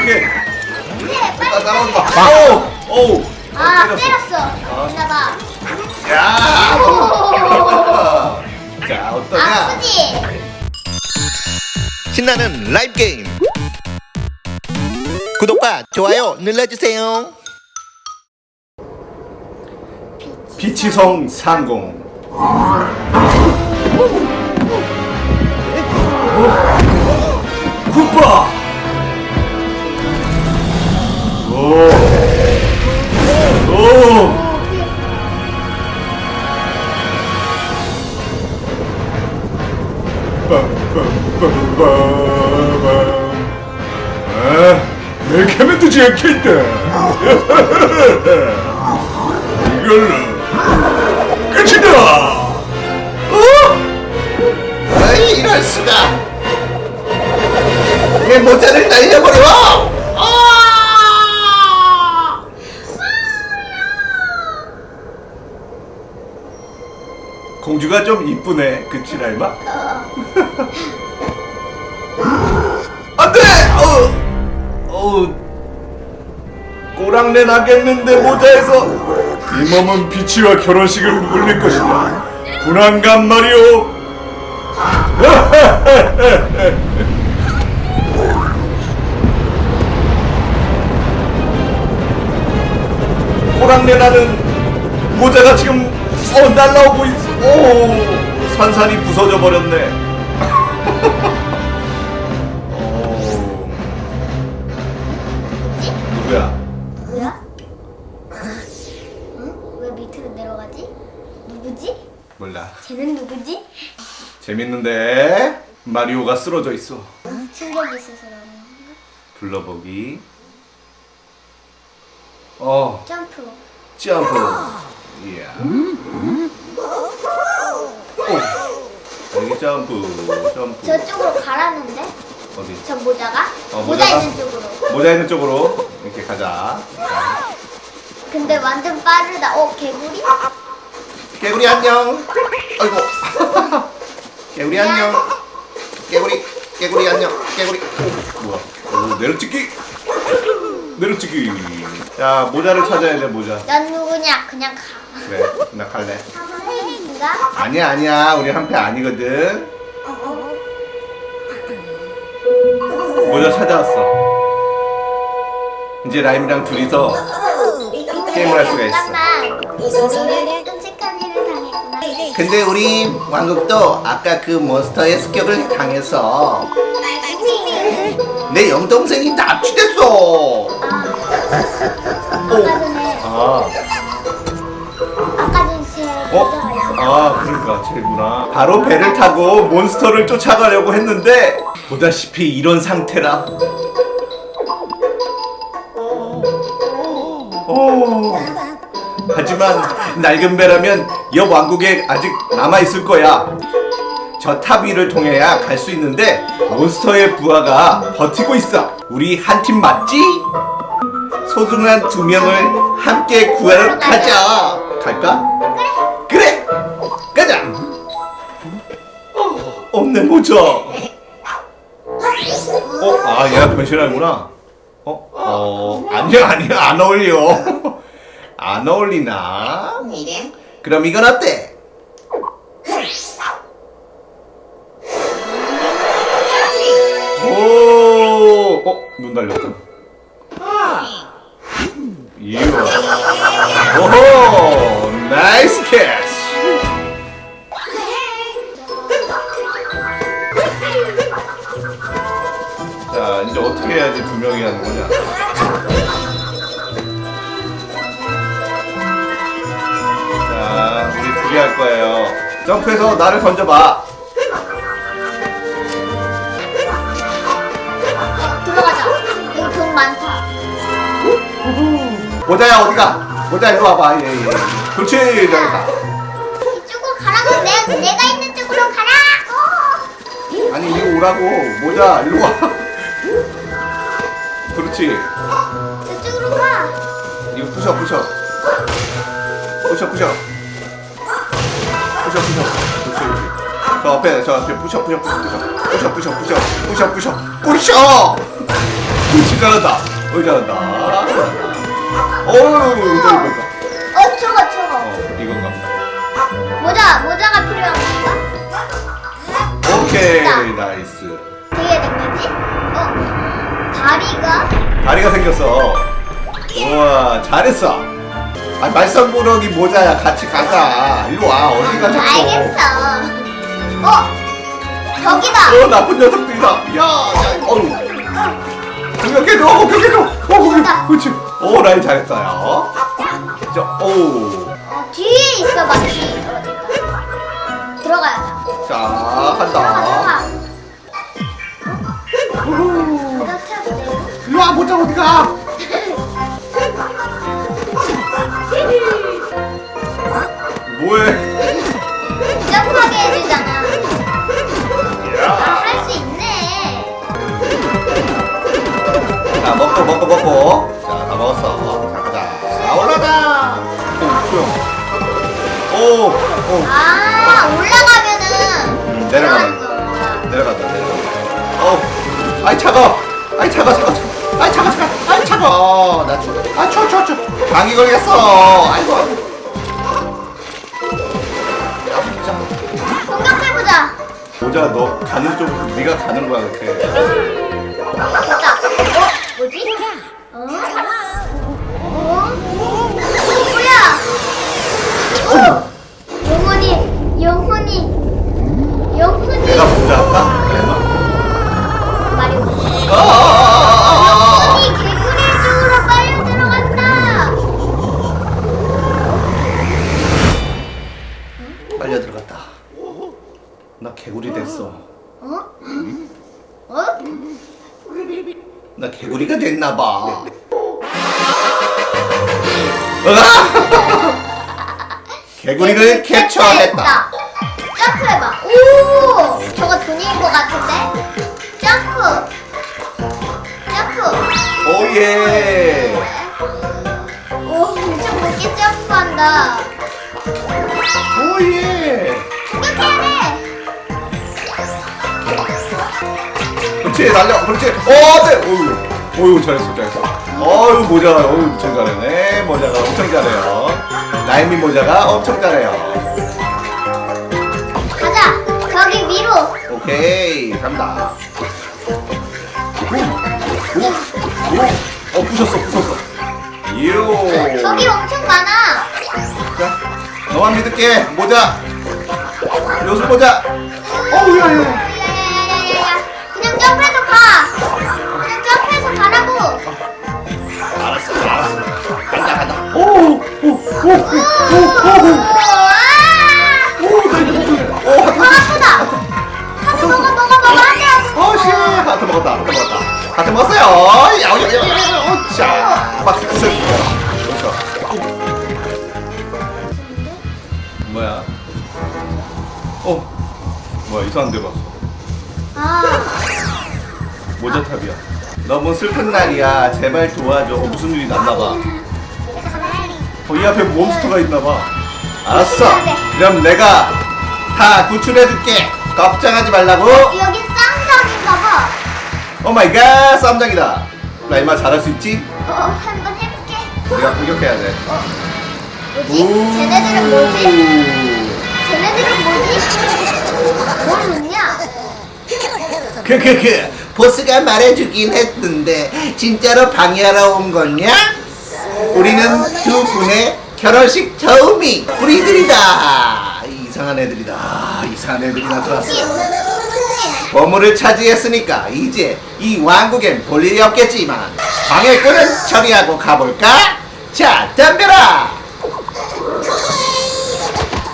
오케이. 네, 나 빨리. 따라오지 마. 아우, 어우. 아, 때렸어. 때렸어. 됐나봐. 야. 오. 자, 어떠냐? 아프지? 신나는 라이브 게임 구독과 좋아요 눌러주세요 비치성 상공. 굿바. 오. 오. 아, 내 캐멘트지 않겠다. 이걸로 끝이다. 어이 이럴 수가 내 모자를 날려버려 공주가 좀 이쁘네, 그치 라이마? 안 돼! 어, 어, 꼬랑내 나겠는데 모자에서 이 몸은 비치와 결혼식을 올릴 것이다. 불안감 말이오. 꼬랑내 나는 모자가 지금 어 날라오고 있어. 오 산산이 부서져 버렸네. 오, 누구야? 뭐야? 응? 왜 밑으로 내려가지? 누구지? 몰라. 쟤는 누구지? 재밌는데 마리오가 쓰러져 있어. 충격이 있어서 건가? 불러보기. 어 점프. 점프. 이야. 오. 여기 점프 점프. 저쪽으로 가라는데? 어디? 저 모자가? 어, 모자 모자가? 있는 쪽으로. 모자 있는 쪽으로 이렇게 가자. 근데 완전 빠르다. 어, 개구리? 개구리 안녕 아이고 개구리 안녕 개구리 개구리 안녕 개구리 뭐야? 오, 내려찍기. 내려찍기. 자 모자를 찾아야 돼 모자. 넌 누구냐? 그냥 가. 그래 나 갈래. 혜인인가? 아니야 아니야 우리 한패 아니거든. 모자 찾아왔어. 이제 라임이랑 둘이서 게임을 할 수가 있어. 잠깐만. 우리는 끔찍한 일을 당했구나. 근데 우리 왕국도 아까 그 몬스터의 습격을 당해서 내 영동생이 납치됐어 아까 전에 아. 아, 그러니까 쟤구나. 바로 배를 타고 몬스터를 쫓아가려고 했는데 보다시피 이런 상태라. 오. 하지만 낡은 배라면 옆 왕국에 아직 남아 있을 거야. 저 탑 위를 통해야 갈 수 있는데 몬스터의 부하가 버티고 있어. 우리 한 팀 맞지? 소중한 두 명을 함께 구하러 가자. 갈까? 가자. 어, 없네 모자 어 아 얘가 변신하는구나. 어? 어 아니야 아니야 안 어울려. 안 어울리나? 그럼 이건 어때? 오 어 눈 달렸다 모자야 어디가? 모자 일로 와봐. 예, 예. 그렇지 잘했다 이쪽으로 가라고. 내가 내가 있는 쪽으로 가라고. 아니 이리 오라고. 모자 일로 와. 그렇지. 저쪽으로 가. 이거 부셔 부셔. 부셔 부셔. 부셔 부셔. 그렇지. 저 앞에 저 앞에 부셔 부셔 부셔. 부셔 부셔 부셔. 부셔 부셔. 부셔! 부셔! 그렇지 잘한다. 어이 잘한다 어우 이거 이거 어 저거 저거. 어 이건가? 모자 모자가 필요한 건가? 오케이 됐다. 나이스. 되게 된 거지? 어 다리가? 다리가 생겼어. 우와 잘했어. 아 말썽꾸러기 모자야. 같이 가자. 일로 와. 어디 가 자꾸. 알겠어. 어 저기다. 어 나쁜 녀석들이다. 야, 야 어우. 공격해줘 공격해줘. 어 됐다. 그렇지 오 라인 잘했어요 자, 오. 어, 뒤에 있어 마치 들어가야 돼 자, 들어가 간다. 들어가 돼요? 일로 와, 모자 어디 가? 감기 걸렸어. 아이고. 공격해보자 모자 너 가는 쪽 네가 가는 거야 이렇게 됐다 어? 뭐지? 어? 어? 점프해봐. 오! 저거 돈인 것 같은데? 점프. 점프. 오예. 오 엄청 높게 점프한다. 오예. 돼. 그렇지 날려. 그렇지. 어 네. 어유 어유 잘했어 잘했어. 어유 모자 어유 엄청 잘하네. 모자가 엄청 잘해요. 라임이 모자가 엄청 잘해요 오케이 간다. 오오오. 어 부셨어 부셨어. 이요 저기 엄청 많아. 자 너만 믿을게. 모자. 요술 모자. 어우 야야 야야야야야. 그냥 점프해서 가. 그냥 점프해서 가라고. 알았어 알았어. 간다 간다. 오오오오오오 하트 먹었어요. 야야야야 자 주세요. 그렇죠 뭐야? 어 뭐야 이상한 데 봤어. 아. 모자탑이야. 너무 슬픈 날이야. 제발 도와줘. 어, 무슨 일이 났나 봐. 어, 이 앞에 몬스터가 있나 봐. 알았어. 그럼 내가 다 구출해줄게. 걱정하지 말라고. 여기 쌍장인가 봐 오 마이 갓 쌈장이다 라이마 잘할 수 있지? 어, 한번 해볼게. 우리가 공격해야 돼 뭐지? 쟤네들은 뭐지? 쟤네들은 뭐지? 뭘 묻냐? 크크크 보스가 말해주긴 했던데 진짜로 방해하러 온 거냐? 우리는 두 분의 결혼식 처음이 우리들이다 이상한 애들이다 이상한 애들이 나타났어 보물을 차지했으니까 이제 이 왕국엔 볼 일이 없겠지만 방해꾼은 처리하고 가볼까? 자 덤벼라!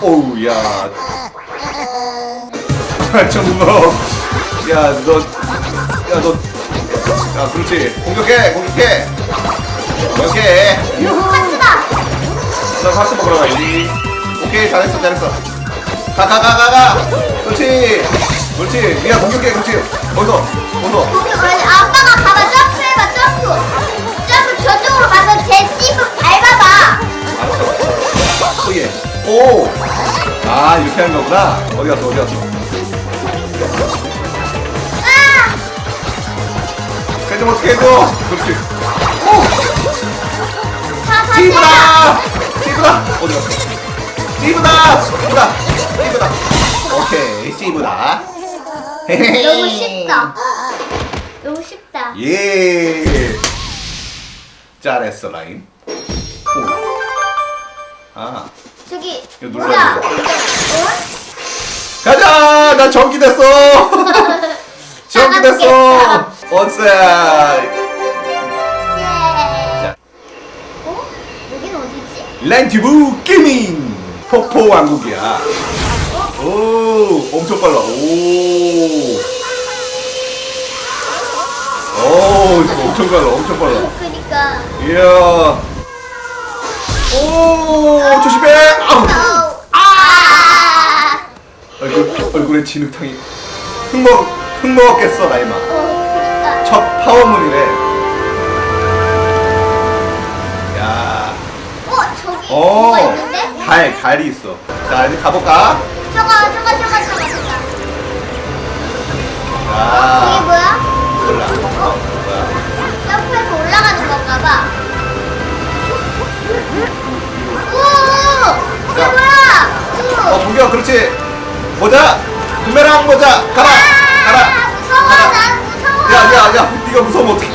오우 야. 아, 정말. 야너 야너. 야 그렇지. 공격해 공격해. 공격해. 하트다! 나 파스 먹으러 가야지. 오케이 잘했어 잘했어 가 가 가 가 가 그렇지 그렇지 니가 공격해 그렇지 어서 어서 공격 아빠가 가봐. 점프해봐, 점프. 점프 저쪽으로 가서 제 집을 밟아봐. 알았어 오 예 오 아 이렇게 하는 거구나 어디 갔어 어디 갔어 아! 좀 어떻게 해줘. 그렇지. 자, 자, 찌브라! 찌브라! 어디 갔어? 찌브다! 찌브다! 찌브다! 오케이, 찌브다. 너무 쉽다. 너무 쉽다. 예. 잘했어, 라임. 오. 아, 저기 이거? 눌러야 어? 가자! 나 전기 됐어! 전기 됐어! 어? 여긴 어디지? 랜티브 게이밍! 폭포 왕국이야. 오, 엄청 빨라. 오. 오, 이거 엄청 빨라, 엄청 빨라. 그니까. 이야. 오, 조심해! 아우. 어. 아. 얼굴, 얼굴에 진흙탕이. 흙 먹, 흙 먹었겠어, 나이마. 어, 그니까. 첫 파워문이래. 야. 어, 저기 어. 뭐가 있는데? 달, 달이 있어. 자, 이제 가볼까? 저거, 저거, 저거, 저거, 저거. 저게 자, 뭐야? 몰라. 어, 뭐야. 점프해서 올라가는 건가 봐. 오! 이게 야. 뭐야? 어, 오! 공격, 그렇지. 모자, 부메랑 모자, 가라, 가라. 아, 무서워. 난 무서워. 야, 야, 야, 네가 무서우면 어떡해.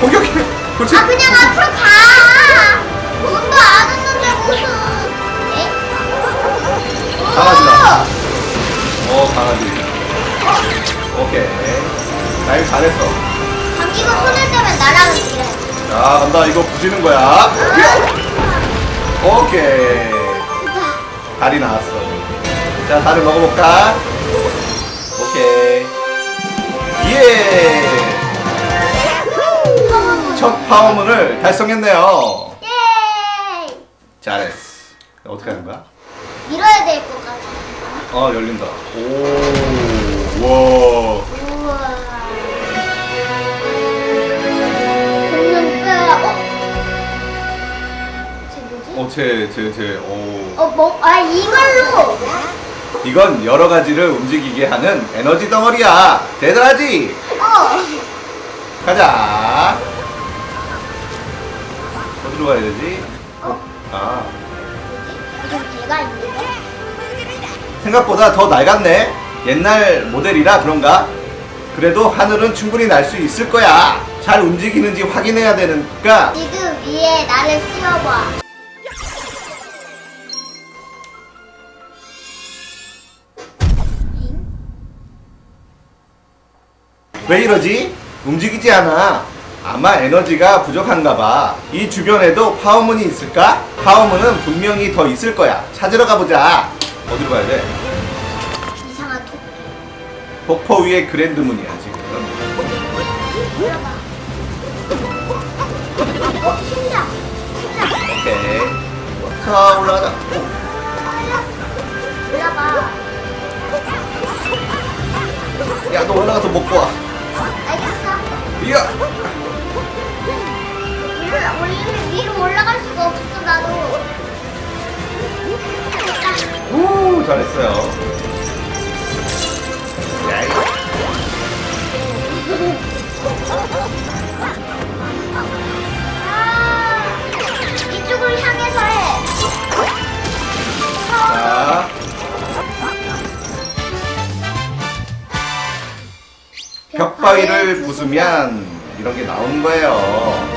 공격해. 그렇지. 아, 그냥 앞으로 가. 돈도 안 강아지다. 어, 강아지. 오케이. 나 이거 잘했어. 감기가 손을 대면 날아가는 이래. 자, 간다. 이거 부시는 거야. 오케이. 달이 나왔어. 자, 달을 먹어볼까? 오케이. 예! 첫 파워문을 달성했네요. 예! 잘했어. 어떻게 하는 거야? 밀어야 될 것 같아. 어, 열린다. 오, 와. 우와. 공룡 뼈. 어? 쟤 뭐지? 어, 제, 제, 제, 오. 어, 뭐, 아, 이걸로! 이건 여러 가지를 움직이게 하는 에너지 덩어리야. 대단하지? 어! 가자. 어디로 가야 되지? 어? 아? 이건 배가 있는데? 생각보다 더 낡았네. 옛날 모델이라 그런가? 그래도 하늘은 충분히 날 수 있을 거야. 잘 움직이는지 확인해야 되니까. 지금 위에 나를 씌워봐. 왜 이러지? 움직이지 않아. 아마 에너지가 부족한가 봐. 이 주변에도 파워문이 있을까? 파워문은 분명히 더 있을 거야. 찾으러 가보자. 어디로 가야 돼? 이상한 토끼. 폭포 위에 그랜드문이야, 지금. 올라가. 어, 심장! 심장! 오케이. 자, 올라가자. 올라가. 야, 너 올라가서 먹고 와. 알겠어. 이야! 원래 위로 올라갈 수가 없어, 나도. 우, 잘했어요. 야. 아, 이쪽을 향해서 해. 자, 벽바위를 부수면 이런 게 나오는 거예요.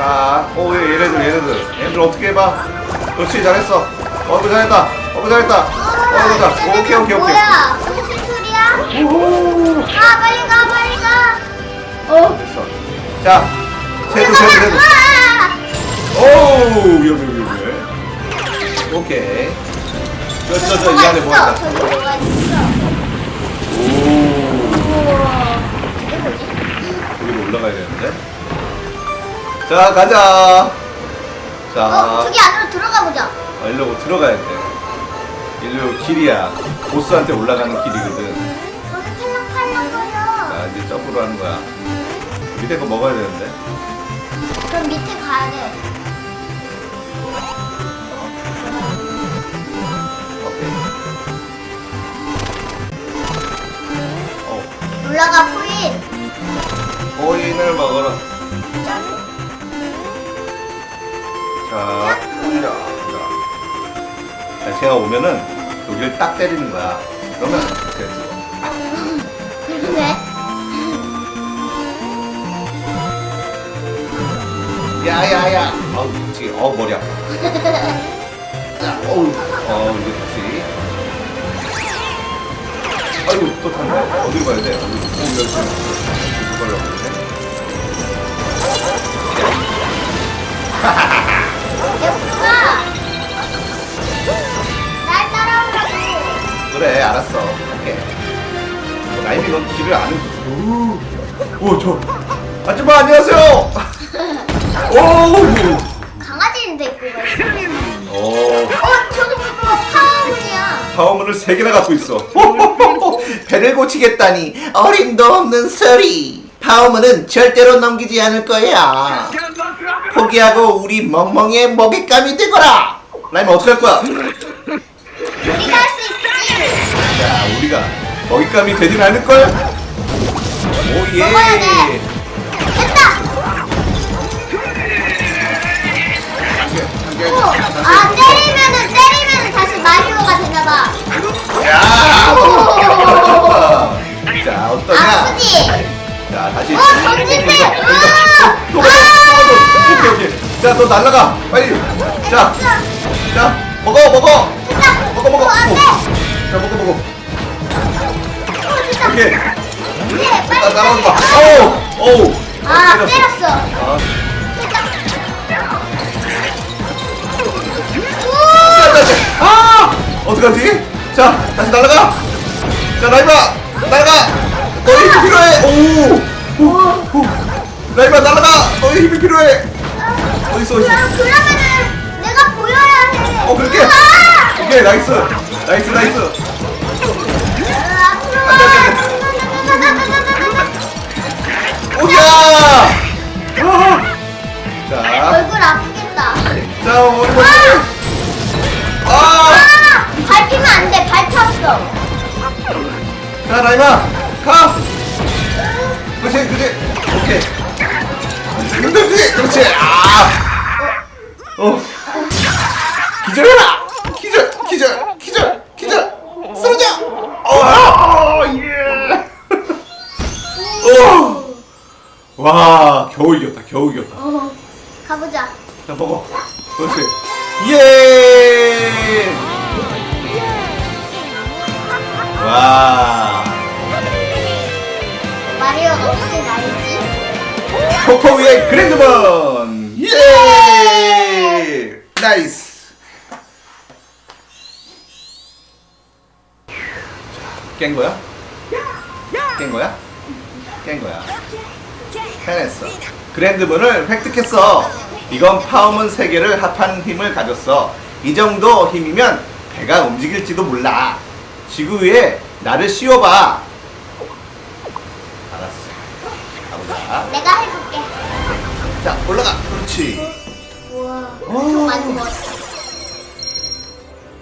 자, 오, 얘- 얘네들, 얘네들. 얘네들 어떻게 해봐. 그렇지, 잘했어. 어이구, 잘했다. 어이구, 잘했다. 어이구, 자. 오케이, 오케이, 오케이. 뭐야? 무슨 소리야? 우후. 가, 빨리 가, 빨리 가. 어. 됐어. 자, 쟤도, 쟤도, 쟤도. 아! 오우, 위험해, 위험해. 오케이. 저, 저, 저, 이 안에 뭐 있어? 저기 뭐가 있어? 오. 우와. 이게 뭐지? 여기로 올라가야 되는데. 자 가자 어, 저기 안으로 들어가 보자. 어, 일로 들어가야 돼 일로 길이야 보스한테 올라가는 길이거든 여기 팔랑팔랑 거려. 자 이제 점프로 하는 거야 밑에 거 먹어야 되는데 그럼 밑에 가야 돼. 오케이 어 올라가고. 제가 오면은 여기를 딱 때리는 거야. 그러면 됐어. 그러네. 야야야. 아우 그치. 어 머리 아파. 자, 어우, 어 이거 다시. 아이고 또 탔네. 어디로 가야 돼? 어디로? 어 여기 이거 가려고 오, 저 아줌마 안녕하세요. 오, 강아지는 데리고 가 있어. 어. 어, 저기 그거 파워문이야. 파워문을 세 개나 갖고 있어. 배를 고치겠다니 어림도 없는 소리. 파워문은 절대로 넘기지 않을 거야. 포기하고 우리 멍멍이의 먹잇감이 되거라. 라임 어떻게 할 거야? 우리가 할 수 있지. 자, 우리가 먹잇감이 되진 않을 걸. 오 예. 먹어야 돼. 됐다. 오, 아 때리면은 때리면은 다시 마리오가 되나봐. 야. 오. 자, 어떠냐? 아프지? 자, 다시. 어, 던진대. 또 가자, 으아. 또 가자, 또 가자. 오케이, 오케이. 자, 너 날라가. 빨리. 자, 자, 먹어, 먹어. 됐다. 먹어, 먹어. 어, 안 돼. 자, 먹어, 먹어. 어, 됐다. 오케이. 네, 나. 빨리. 어우, 어우. 아, 때렸어. 아. 자, 자, 자. 아! 어떡하지? 자, 다시 날아가. 자, 라이바, 날아가. 너의 힘이 필요해. 오, 오, 오. 라이바 날아가. 너의 힘이 필요해. 어디 있어, 어디 있어? 그럼 그러면은 내가 보여야 해. 어, 그렇게. 아! 오케이, 나이스, 나이스, 나이스. 야. 아. 자, 얼굴 아프겠다. 자, 우리 뭐? 아, 아! 밟히면 안 돼. 밟혔어. 자, 라이바, 가. 그렇지, 그렇지. 오케이. 그렇지, 그렇지. 아. 어. 기절해라. 기절, 기절, 기절, 와, 겨우 이겼다. 겨우 이겼다. 어, 가보자. 자, 먹어. 그렇지. 예. 와. 마리오가 어떻게 날지? 폭포 위의 그랜드먼! 예! 나이스! 깬 거야? 깬 거야? 깬 거야. 해냈어. 그랜드문을 획득했어. 이건 파워문 3개를 합한 힘을 가졌어. 이 정도 힘이면 배가 움직일지도 몰라. 지구 위에 나를 씌워봐. 알았어. 가보자. 내가 해볼게. 자, 올라가. 그렇지. 우와, 오. 엄청 많이 먹었어.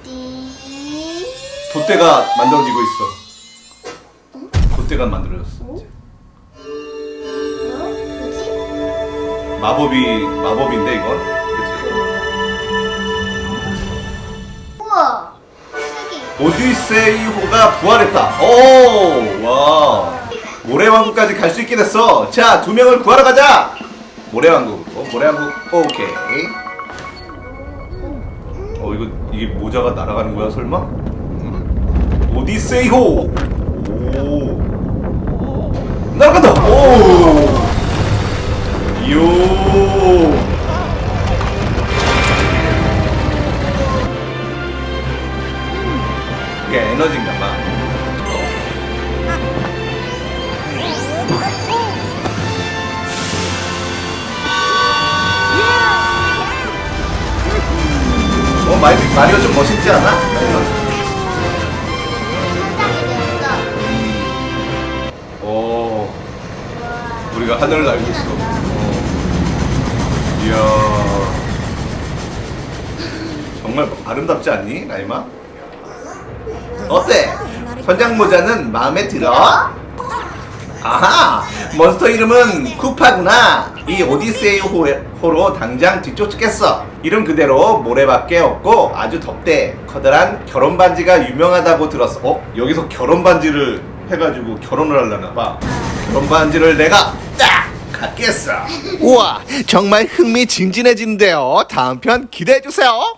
띠. 돛대가 만들어지고 있어. 돛대가 만들어졌어. 어? 마법이 마법인데 이건. 우와. 오디세이호가 부활했다. 오, 와. 모래왕국까지 갈 수 있게 됐어. 자, 두 명을 구하러 가자. 모래왕국. 어, 모래왕국. 오케이. 어, 이거 이게 모자가 날아가는 거야, 설마? 응? 오디세이호. 오. 날아간다. 오. 요. 이게 에너지인가 봐. 어, 마리, 마리오 좀 멋있지 않아? 오, 우리가 하늘을 날고 있어. 어. 이야. 정말 아름답지 않니, 나이마? 어때? 선장 모자는 마음에 들어? 아하 몬스터 이름은 쿠파구나 이 오디세이 호, 호로 당장 뒤쫓겠어 이름 그대로 모래밖에 없고 아주 덥대 커다란 결혼 반지가 유명하다고 들었어 어? 여기서 결혼 반지를 해가지고 결혼을 하려나 봐 결혼 반지를 내가 딱 갖겠어. 우와 정말 흥미진진해지는데요. 다음 편 기대해 주세요